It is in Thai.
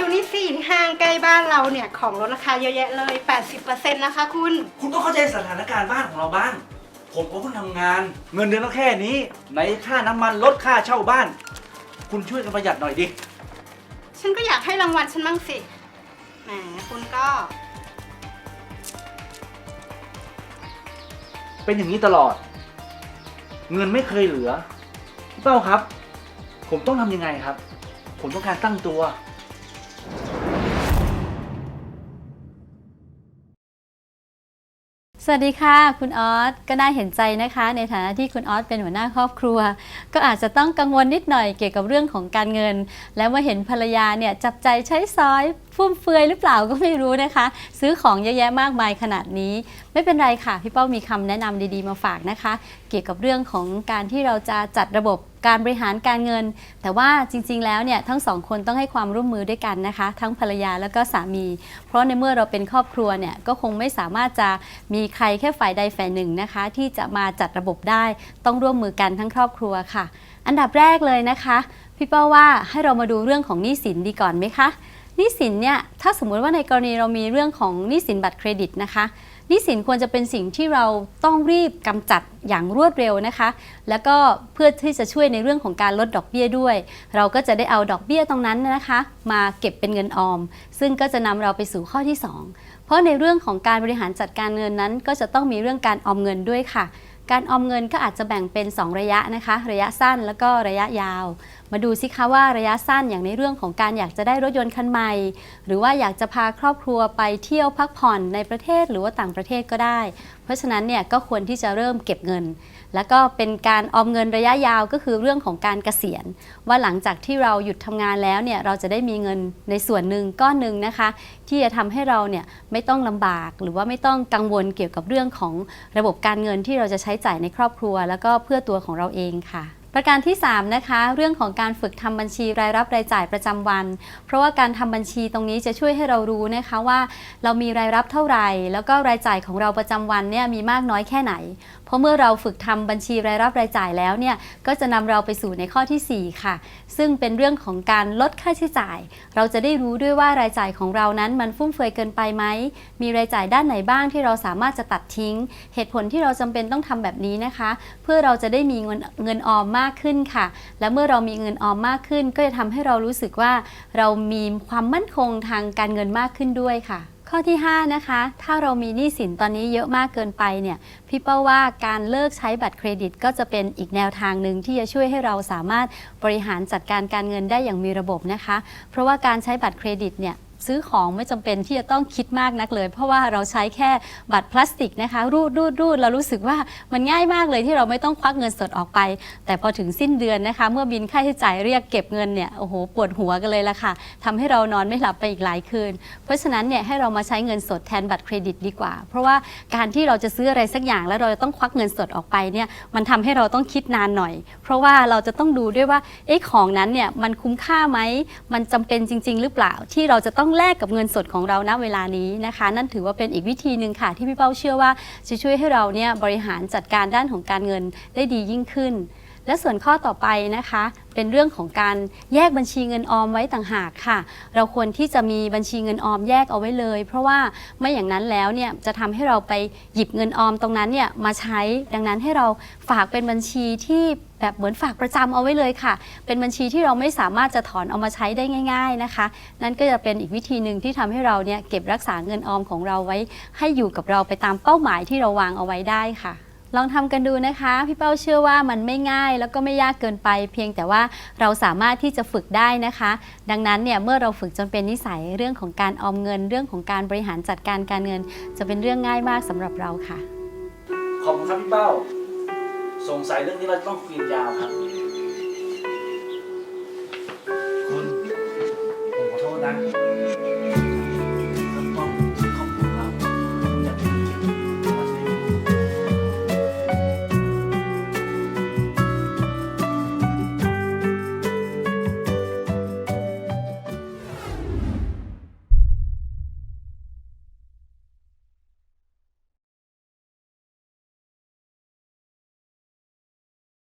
ดูนี่สิห้างใกล้บ้านเราเนี่ยของลดราคาเยอะแยะเลย 80%นะคะคุณ คุณต้องเข้าใจสถานการณ์บ้านของเราบ้าง ผมก็เพิ่งทำงาน เงินเดือนก็แค่นี้ไหนค่าน้ำมันลดค่าเช่าบ้าน คุณช่วยกันประหยัดหน่อยดิ ฉันก็อยากให้รางวัลฉันบ้างสิ แหมคุณก็ เป็นอย่างนี้ตลอด เงินไม่เคยเหลือพี่เป้าครับ ผมต้องทำยังไงครับ ผมต้องการตั้งตัว สวัสดีค่ะ คุณออสก็น่าเห็นใจนะคะ ในฐานะที่คุณออสเป็นหัวหน้าครอบครัว ก็อาจจะต้องกังวลนิดหน่อยเกี่ยวกับเรื่องของการเงิน แล้วเมื่อเห็นภรรยาเนี่ยจับใจใช้ซ้อย ฟุ่มเฟือยหรือเปล่าก็ไม่รู้นะคะ ซื้อของเยอะแยะมากมายขนาดนี้ ไม่เป็นไรค่ะ พี่เป้ามีคำแนะนำดีๆมาฝากนะคะ เกี่ยวกับเรื่องของการที่เราจะจัดระบบการบริหารการเงิน แต่ว่าจริง ๆ แล้วเนี่ยทั้งสองคนต้องให้ความร่วมมือด้วยกันนะคะ ทั้งภรรยาแล้วก็สามี เพราะในเมื่อเราเป็นครอบครัวเนี่ยก็คงไม่สามารถจะมีใครแค่ฝ่ายใดฝ่ายหนึ่งนะคะ ที่จะมาจัดระบบได้ ต้องร่วมมือกันทั้งครอบครัวค่ะ อันดับแรกเลยนะคะ พี่เป้าว่าให้เรามาดูเรื่องของหนี้สินดีก่อนไหมคะ นี้สินเนี่ยถ้าสมมุติว่าในกรณีเรามีเรื่องของหนี้สินบัตรเครดิตนะคะหนี้สินควรจะเป็นสิ่งที่เราต้องรีบกำจัดอย่างรวดเร็วนะคะ แล้วก็เพื่อที่จะช่วยในเรื่องของการลดดอกเบี้ยด้วย เราก็จะได้เอาดอกเบี้ยตรงนั้นนะคะ มาเก็บเป็นเงินออม ซึ่งก็จะนำเราไปสู่ข้อที่ 2 เพราะในเรื่องของการบริหารจัดการเงินนั้น ก็จะต้องมีเรื่องการออมเงินด้วยค่ะ การออมเงินก็อาจจะแบ่งเป็น 2 ระยะนะคะ ระยะสั้นแล้วก็ระยะยาว มาดูสิคะว่าระยะสั้นอย่างในเรื่องของการอยากจะได้รถยนต์คันใหม่ หรือว่าอยากจะพาครอบครัวไปเที่ยวพักผ่อนในประเทศหรือว่าต่างประเทศก็ได้ เพราะฉะนั้นเนี่ยก็ควรที่จะเริ่มเก็บเงิน แล้วก็เป็นการออมเงินระยะยาวก็คือเรื่องของการเกษียณ ว่าหลังจากที่เราหยุดทำงานแล้วเนี่ยเราจะได้มีเงินในส่วนหนึ่งก้อนหนึ่งนะคะ ที่จะทำให้เราเนี่ยไม่ต้องลำบาก หรือว่าไม่ต้องกังวลเกี่ยวกับเรื่องของระบบการเงินที่เราจะใช้จ่ายในครอบครัว แล้วก็เพื่อตัวของเราเองค่ะประการที่3นะคะเรื่องของการฝึกทำบัญชีรายรับรายจ่ายประจำวัน เพราะว่าการทำบัญชีตรงนี้จะช่วยให้เรารู้นะคะว่า เรามีรายรับเท่าไหร่ แล้วก็รายจ่ายของเราประจำวันเนี่ยมีมากน้อยแค่ไหน เพราะเมื่อเราฝึกทำบัญชีรายรับรายจ่ายแล้วเนี่ยก็จะนำเราไปสู่ในข้อทีสี่ 4 ค่ะ ซึ่งเป็นเรื่องของการลดค่าใช้จ่าย เราจะได้รู้ด้วยว่ารายจ่ายของเรานั้นมันฟุ่มเฟือยเกินไปไหมมีรายจ่ายด้านไหนบ้างที่เราสามารถจะตัดทิ้ง เหตุผลที่เราจำเป็นต้องทำแบบนี้นะคะ เพื่อเราจะได้มีเงินเงินออมมากขึ้นค่ะ และเมื่อเรามีเงินออมมากขึ้น ก็จะทำให้เรารู้สึกว่า เรามีความมั่นคงทางการเงินมากขึ้นด้วยค่ะข้อที่ 5 นะคะ ถ้าเรามีหนี้สินตอนนี้เยอะมากเกินไปเนี่ย พี่เป้าว่าการเลิกใช้บัตรเครดิตก็จะเป็นอีกแนวทางหนึ่งที่จะช่วยให้เราสามารถบริหารจัดการการเงินได้อย่างมีระบบนะคะ เพราะว่าการใช้บัตรเครดิตเนี่ย ซื้อของไม่จำเป็นที่จะต้องคิดมากนักเลย เพราะว่าเราใช้แค่บัตรพลาสติกนะคะ รูดรูดรูดเรารู้สึกว่ามันง่ายมากเลยที่เราไม่ต้องควักเงินสดออกไป แต่พอถึงสิ้นเดือนนะคะ เมื่อบินค่าใช้จ่ายเรียกเก็บเงินเนี่ยโอ้โหปวดหัวกันเลยละค่ะทำให้เรานอนไม่หลับไปอีกหลายคืน เพราะฉะนั้นเนี่ยให้เรามาใช้เงินสดแทนบัตรเครดิตดีกว่า เพราะว่าการที่เราจะซื้ออะไรสักอย่างแล้วเราจะต้องควักเงินสดออกไปเนี่ยมันทำให้เราต้องคิดนานหน่อย เพราะว่าเราจะต้องดูด้วยว่าเอ๊ะของนั้นเนี่ยมันคุ้มค่าไหมมันจำเป็นจริง ๆ หรือเปล่าที่เราจะต้ององแลกกับเงินสดของเราณเวลานี้นะคะ นั่นถือว่าเป็นอีกวิธีหนึ่งค่ะ ที่พี่เป้าเชื่อว่าจะช่วยให้เราเนี่ยบริหารจัดการด้านของการเงินได้ดียิ่งขึ้น และส่วนข้อต่อไปนะคะ เป็นเรื่องของการแยกบัญชีเงินออมไว้ต่างหากค่ะ เราควรที่จะมีบัญชีเงินออมแยกเอาไว้เลย เพราะว่าไม่อย่างนั้นแล้วเนี่ยจะทำให้เราไปหยิบเงินออมตรงนั้นเนี่ยมาใช้ดังนั้นให้เราฝากเป็นบัญชีที่แบบเหมือนฝากประจำเอาไว้เลยค่ะ เป็นบัญชีที่เราไม่สามารถจะถอนเอามาใช้ได้ง่าย ๆนะคะ นั่นก็จะเป็นอีกวิธีหนึ่งที่ทำให้เราเนี่ยเก็บรักษาเงินออมของเราไว้ ให้อยู่กับเราไปตามเป้าหมายที่เราวางเอาไว้ได้ค่ะ ลองทำกันดูนะคะ พี่เป้าเชื่อว่ามันไม่ง่ายแล้วก็ไม่ยากเกินไป เพียงแต่ว่าเราสามารถที่จะฝึกได้นะคะ ดังนั้นเนี่ยเมื่อเราฝึกจนเป็นนิสัยเรื่องของการออมเงิน เรื่องของการบริหารจัดการการเงิน จะเป็นเรื่องง่ายมากสำหรับเราค่ะ ขอบคุณครับพี่เป้า สงสัยเรื่องนี้เราจะต้องคุยกันยาวครับ คุณผมขอโทษนะ